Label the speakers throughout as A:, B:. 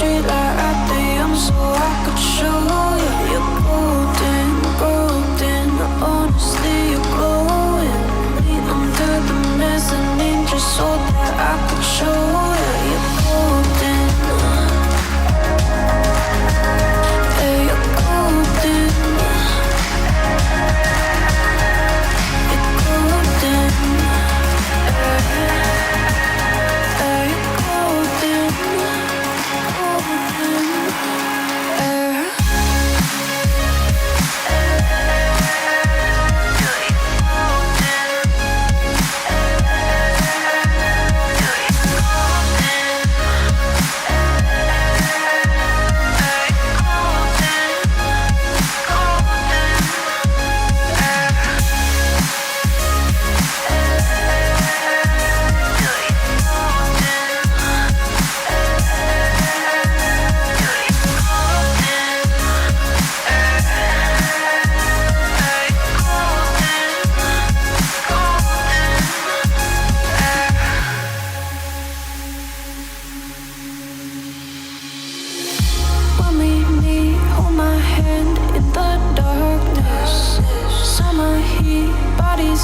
A: street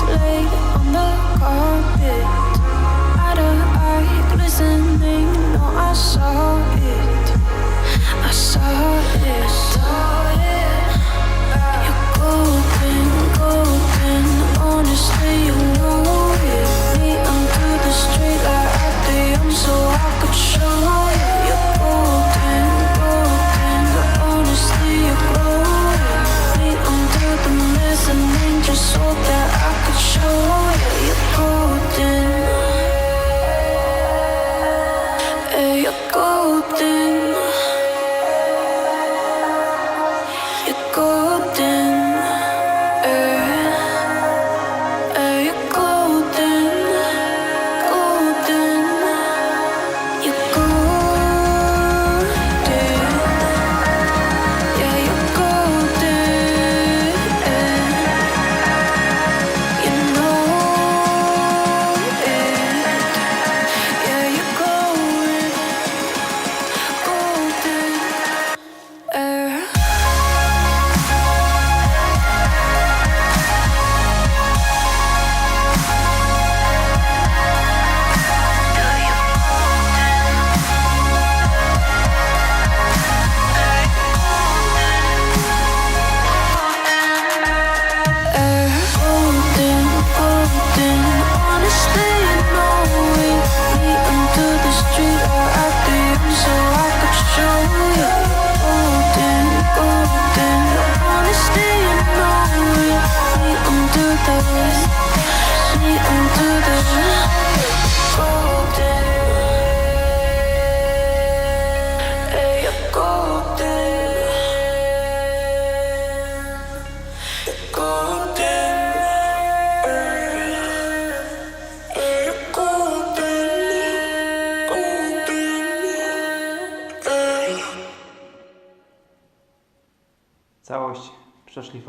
A: laid on the carpet. Out eye, glistening, no, I saw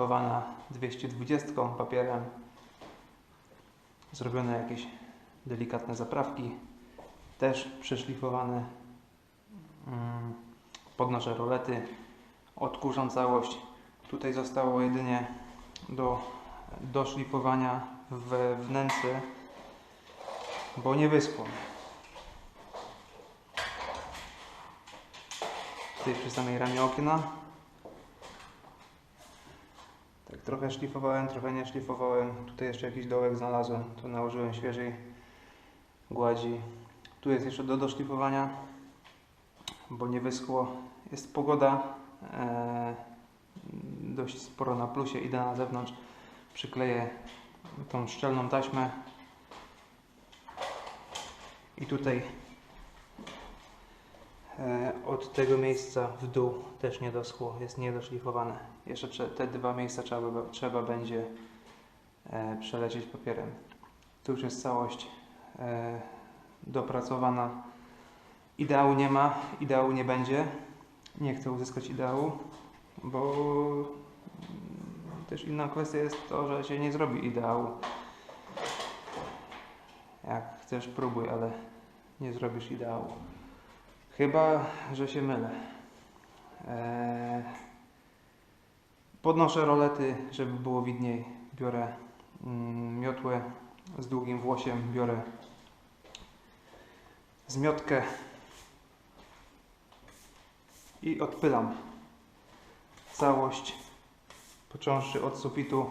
B: zapakowana 220 papierem, zrobione jakieś delikatne zaprawki, też przeszlifowane mm, pod nasze rolety, odkurzam całość. Tutaj zostało jedynie do doszlifowania we wnętrze, bo nie wyschło. Tutaj przy samej ramie okna trochę szlifowałem, trochę nie szlifowałem. Tutaj jeszcze jakiś dołek znalazłem, to nałożyłem świeżej gładzi. Tu jest jeszcze do doszlifowania, bo nie wyschło. Jest pogoda e, dość sporo na plusie. Idę na zewnątrz, przykleję tą szczelną taśmę i tutaj E, od tego miejsca w dół też nie doschło, jest niedoszlifowane. Jeszcze te dwa miejsca trzeba, trzeba będzie e, przelecieć papierem. Tu już jest całość e, dopracowana. Ideału nie ma, ideału nie będzie. Nie chcę uzyskać ideału, bo też inna kwestia jest to, że się nie zrobi ideału. Jak chcesz, próbuj, ale nie zrobisz ideału. Chyba, że się mylę. Eee, podnoszę rolety, żeby było widniej. Biorę mm, miotłę z długim włosiem, biorę zmiotkę i odpylam całość, począwszy od sufitu.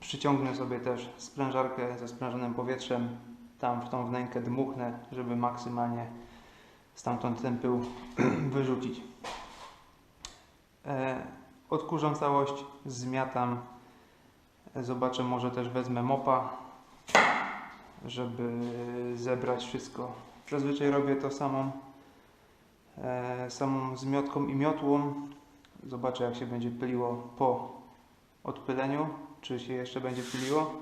B: Przyciągnę sobie też sprężarkę ze sprężonym powietrzem, tam w tą wnękę dmuchnę, żeby maksymalnie stamtąd ten pył wyrzucić. E, odkurzam całość, zmiatam. Zobaczę, może też wezmę mopa, żeby zebrać wszystko. Zazwyczaj robię to samą, e, samą zmiotką i miotłą. Zobaczę, jak się będzie pyliło po odpyleniu, czy się jeszcze będzie pyliło.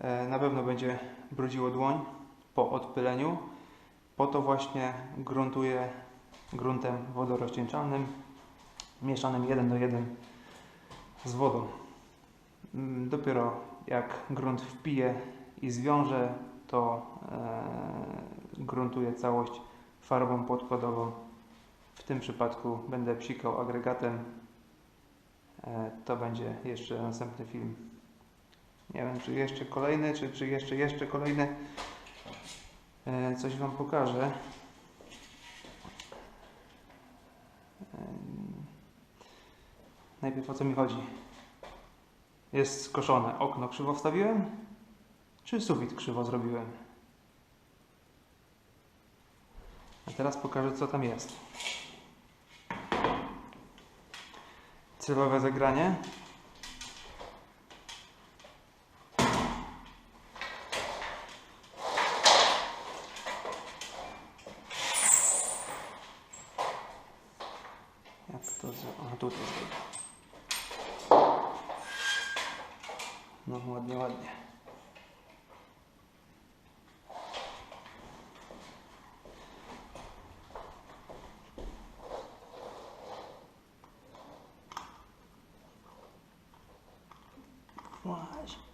B: E, na pewno będzie brudziło dłoń po odpyleniu. Po to właśnie gruntuję gruntem wodorozcieńczalnym, mieszanym 1 do 1 z wodą. Mm, Dopiero jak grunt wpije i zwiąże, to e, gruntuję całość farbą podkładową. W tym przypadku będę psikał agregatem. E, to będzie jeszcze następny film. Nie wiem, czy jeszcze kolejny, czy, czy jeszcze, jeszcze kolejny. E, coś Wam pokażę. Najpierw o co mi chodzi? Jest skoszone. Okno krzywo wstawiłem? Czy sufit krzywo zrobiłem? A teraz pokażę co tam jest. Celowe zagranie. Jak to z... A tutaj zrobię. No ładnie, ładnie. Właśnie.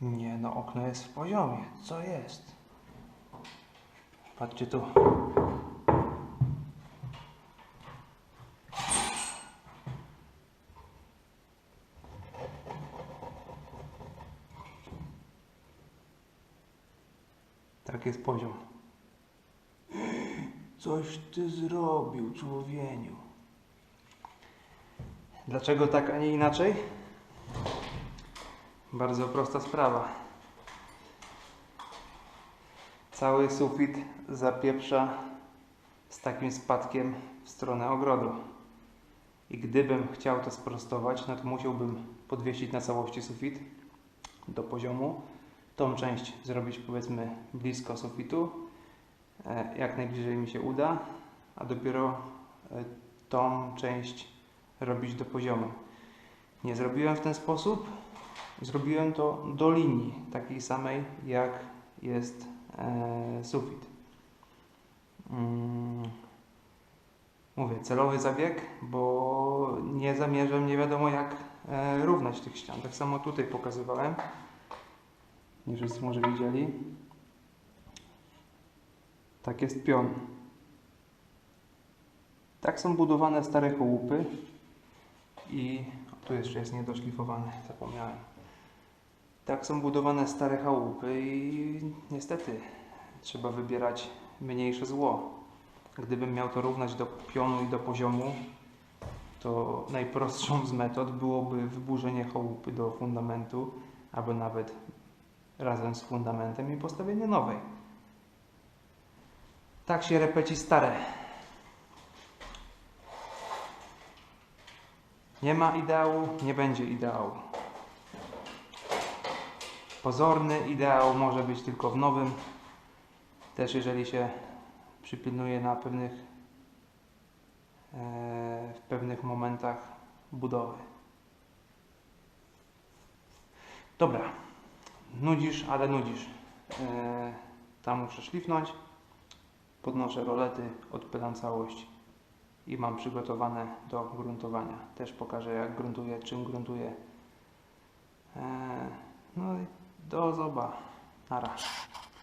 B: Nie, no okno jest w poziomie. Co jest? Patrzcie tu. Tak jest poziom. Coś ty zrobił, człowieniu. Dlaczego tak, a nie inaczej? Bardzo prosta sprawa. Cały sufit zapieprza z takim spadkiem w stronę ogrodu. I gdybym chciał to sprostować, no to musiałbym podwiesić na całości sufit do poziomu. Tą część zrobić powiedzmy blisko sufitu, e, jak najbliżej mi się uda, a dopiero e, tą część robić do poziomu. Nie zrobiłem w ten sposób, Zrobiłem to do linii, takiej samej jak jest sufit. Mm. Mówię, celowy zabieg, bo nie zamierzam nie wiadomo jak e, równać tych ścian. Tak samo tutaj pokazywałem. Nie wszyscy może widzieli. Tak jest pion. Tak są budowane stare chałupy i tu jeszcze jest niedoszlifowane, zapomniałem. Tak są budowane stare chałupy i niestety trzeba wybierać mniejsze zło. Gdybym miał to równać do pionu i do poziomu, to najprostszą z metod byłoby wyburzenie chałupy do fundamentu, albo nawet razem z fundamentem i postawienie nowej. Tak się repeci stare. Nie ma ideału, nie będzie ideału. Pozorny ideał może być tylko w nowym. Też jeżeli się przypilnuję na pewnych e, w pewnych momentach budowy. Dobra, nudzisz, ale nudzisz. E, tam muszę szlifnąć, podnoszę rolety, odpylam całość i mam przygotowane do gruntowania. Też pokażę jak gruntuję, czym gruntuję. E, no i do zoba. Nara.